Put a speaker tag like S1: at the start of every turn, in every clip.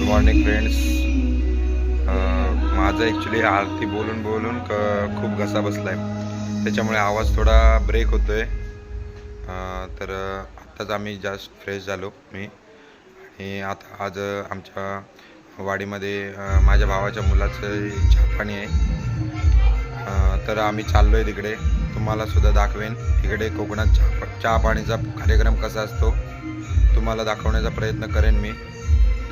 S1: Good morning friends. माझं actually Aarti बोलून बोलून क खूप घसा बसला आहे त्याच्यामुळे आवाज थोडा ब्रेक होतो आहे तर आत्ताच आम्ही जास्त फ्रेश झालो मी. आणि आता आज आमच्या वाडीमध्ये माझ्या भावाच्या मुलाचं छापाणी आहे. तर आम्ही चाललो आहे तिकडे. तुम्हाला सुद्धा दाखवेन. इकडे कोकणात चहा चहा पाणीचा कार्यक्रम कसा असतो तुम्हाला दाखवण्याचा प्रयत्न करेन मी.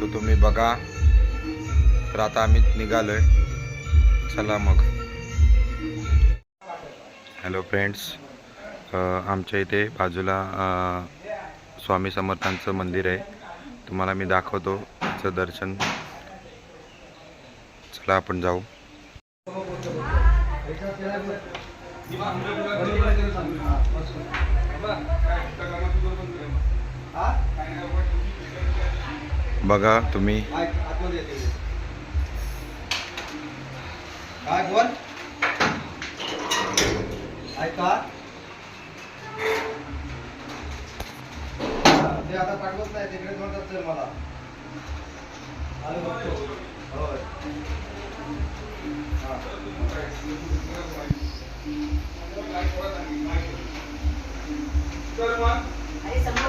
S1: तो तुम्ही बघा. तर आता आम्ही निघालो आहे चला मग. हॅलो फ्रेंड्स आमच्या इथे बाजूला स्वामी समर्थांचं मंदिर आहे. तुम्हाला मी दाखवतो त्याचं दर्शन. चला आपण जाऊ. बघा तुम्ही.
S2: काय बोल? ऐका ते आता पाठवत नाही तिकडे म्हणतात चल मला. आलं बघतो होय. हा.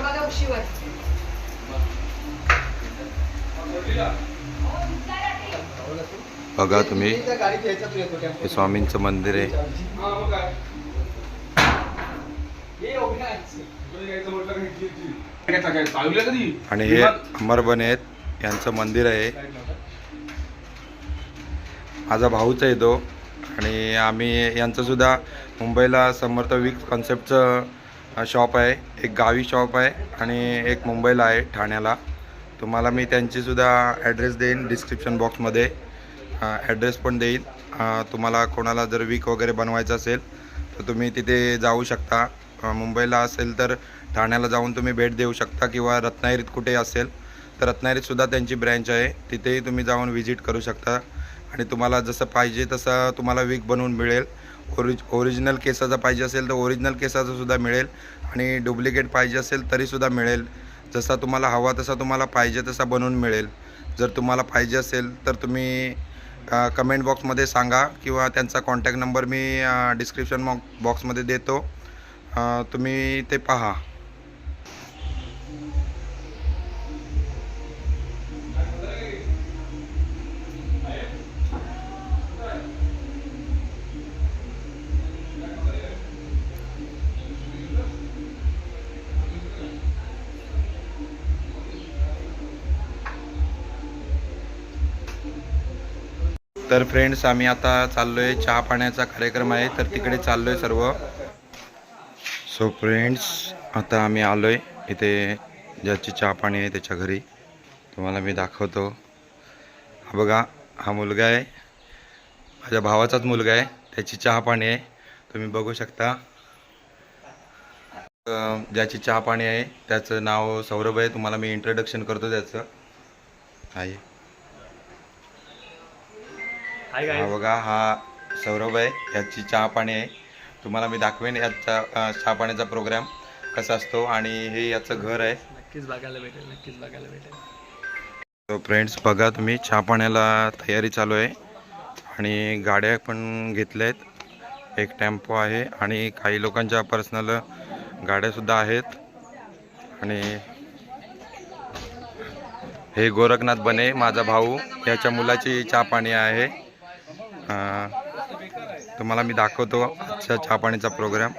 S3: बघा उशीवर.
S1: बघा तुम्ही हे स्वामींचं मंदिर आहे. आणि हे अमरबन आहेत यांचं मंदिर आहे. माझा भाऊच आहे तो. आणि आम्ही यांचं सुद्धा मुंबईला समर्थ विक कॉन्सेप्टचं शॉप आहे. एक गावी शॉप आहे आणि एक मुंबईला आहे ठाण्याला. तुम्हाला मी त्यांचीसुद्धा ॲड्रेस देईन डिस्क्रिप्शन बॉक्समध्ये ॲड्रेस पण देईन. तुम्हाला कोणाला जर वीक वगैरे बनवायचं असेल तर तुम्ही तिथे जाऊ शकता. मुंबईला असेल तर ठाण्याला जाऊन तुम्ही भेट देऊ शकता किंवा रत्नागिरीत कुठे असेल तर रत्नागिरीतसुद्धा त्यांची ब्रँच आहे. तिथेही तुम्ही जाऊन व्हिजिट करू शकता. आणि तुम्हाला जसं पाहिजे तसं तुम्हाला वीक बनवून मिळेल. ओरिज ओरिजिनल केसाचा पाहिजे असेल तर ओरिजिनल केसाचंसुद्धा मिळेल. आणि डुप्लिकेट पाहिजे असेल तरीसुद्धा मिळेल. जसा तुम्हाला हवा तसा तुम्हाला पाहिजे तसा बनवून मिळेल. जर तुम्हाला पाहिजे असेल तर तुम्ही कमेंट बॉक्समध्ये सांगा किंवा त्यांचा कॉन्टॅक्ट नंबर मी डिस्क्रिप्शन बॉक्समध्ये देतो. तुम्ही ते पहा. तर फ्रेंड्स आम्ही आता चाललो आहे चहा पाण्याचा कार्यक्रम आहे तर तिकडे चाललो आहे सर्व. सो फ्रेंड्स आता आम्ही आलो आहे इथे ज्याची चहा पाणी आहे त्याच्या घरी. तुम्हाला मी दाखवतो. हा बघा हा मुलगा आहे. माझ्या भावाचाच मुलगा आहे. त्याची चहा पाणी आहे. तुम्ही बघू शकता. ज्याची चहा पाणी आहे त्याचं नाव सौरभ आहे. तुम्हाला मी इंट्रोडक्शन करतो त्याचं. आहे हा बघा हा सौरभ आहे. याची चहा पाणी आहे. तुम्हाला मी दाखवेन याचा चहा पाण्याचा प्रोग्राम कसा असतो आणि हे याचं घर आहे.
S4: नक्कीच बघायला भेटेल नक्कीच बघायला भेटेल.
S1: तो फ्रेंड्स बघा तुम्ही चहा पाण्याला तयारी चालू आहे. आणि गाड्या पण घेतल्या आहेत एक टेम्पो आहे आणि काही लोकांच्या पर्सनल गाड्यासुद्धा आहेत. आणि हे गोरखनाथ बने माझा भाऊ. याच्या मुलाची चहा पाणी आहे. तुम्हाला मी दाखवतो आजच्या चहा पाणीचा प्रोग्राम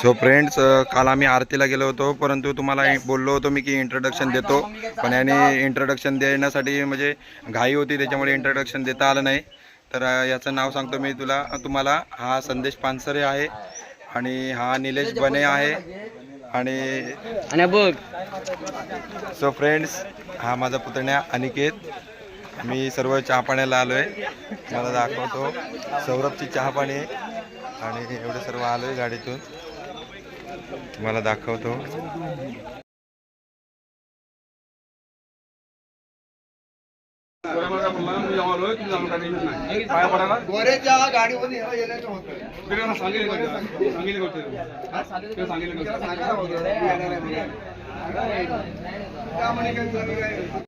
S1: सो फ्रेंड्स काल आम्ही आरतीला गेलो होतो परंतु तुम्हाला बोललो होतो मी की इंट्रोडक्शन देतो. पण याने इंट्रोडक्शन देण्यासाठी म्हणजे घाई होती त्याच्यामुळे इंट्रोडक्शन देता आलं नाही. तर याचं नाव सांगतो मी तुला. तुम्हाला हा संदेश पानसरे आहे आणि हा निलेश बने आहे. आणि
S4: आणि बघ.
S1: सो फ्रेंड्स हा माझा पुतण्या अनिकेत. मी सर्व चहा पाण्याला आलो आहे मला दाखवतो. सौरभची चहा पाणी आहे. आणि एवढं सर्व आलो आहे गाडीतून तुम्हाला दाखवतो
S4: पाया पडायला?
S2: गोऱ्याच्या ह्याला येण्याचं होतं. सांगितलं होतं,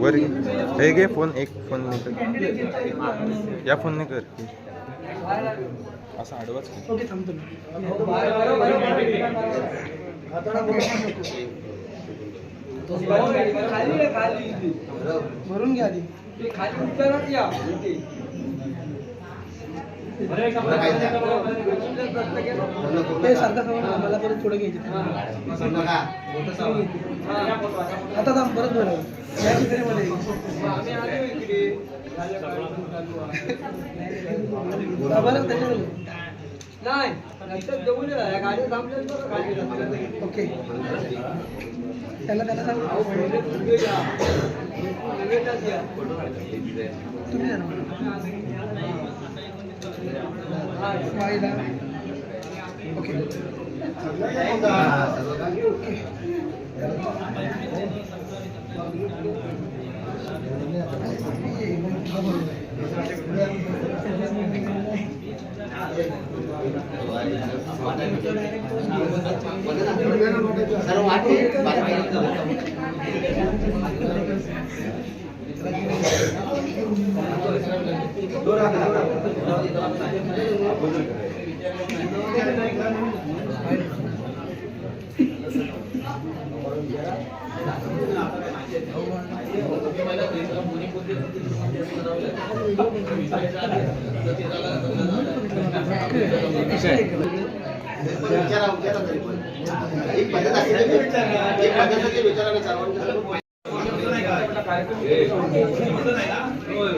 S5: वर हे घे फोन एक फोन नाही कर. या फोन नाही कर असा आडवाच
S6: भरून घ्या आधी. ते सारखं समज मला परत थोडं घ्यायचे. आता थांब परत बरं या चित्रेमध्ये हा, बरं त्याच्यामध्ये ओके. त्याला त्याला सांग. तुम्ही जा ना. वाईला ओके ओके
S2: एक पद्धत असते एक पद्धत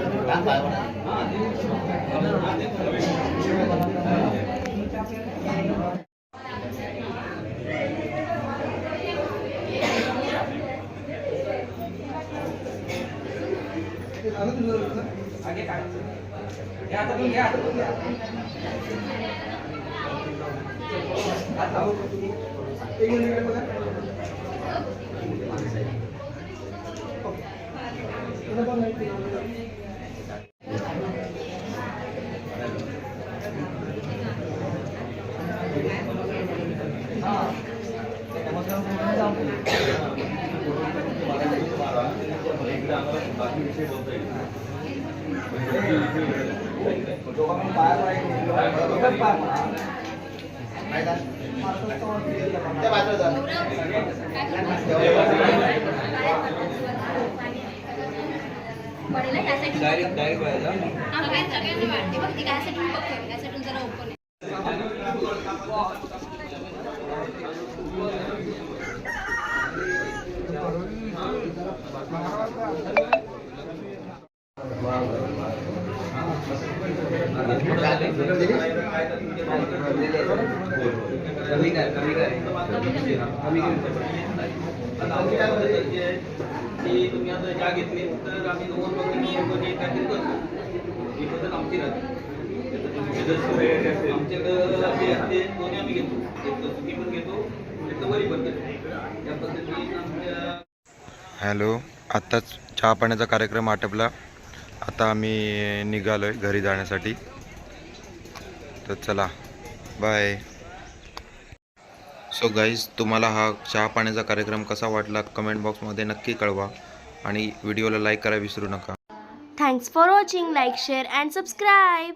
S2: बाजूला जा.
S3: पडेल ना त्यासाठी वाटते बघ ती काय साठी बघतोय जरा ओपन
S4: कमी
S6: की तुम्ही आता ज्या घेतली तर आम्ही दोन काहीतरी करतो ही पद्धत आमची राहते आमच्याकडं असे असते दोन्ही आम्ही घेतो एक तर पण घेतो एक तर वरी पण घेतो या पद्धतीने आमच्या
S1: हॅलो आत्ताच चहा पाण्याचा कार्यक्रम आटपला. आता आम्ही निघालो आहे घरी जाण्यासाठी. तर चला बाय सो गाईज तुम्हाला हा चहा पाण्याचा कार्यक्रम कसा वाटला कमेंट बॉक्समध्ये नक्की कळवा आणि व्हिडिओला लाईक करायला विसरू नका.
S7: Thanks for watching like share and subscribe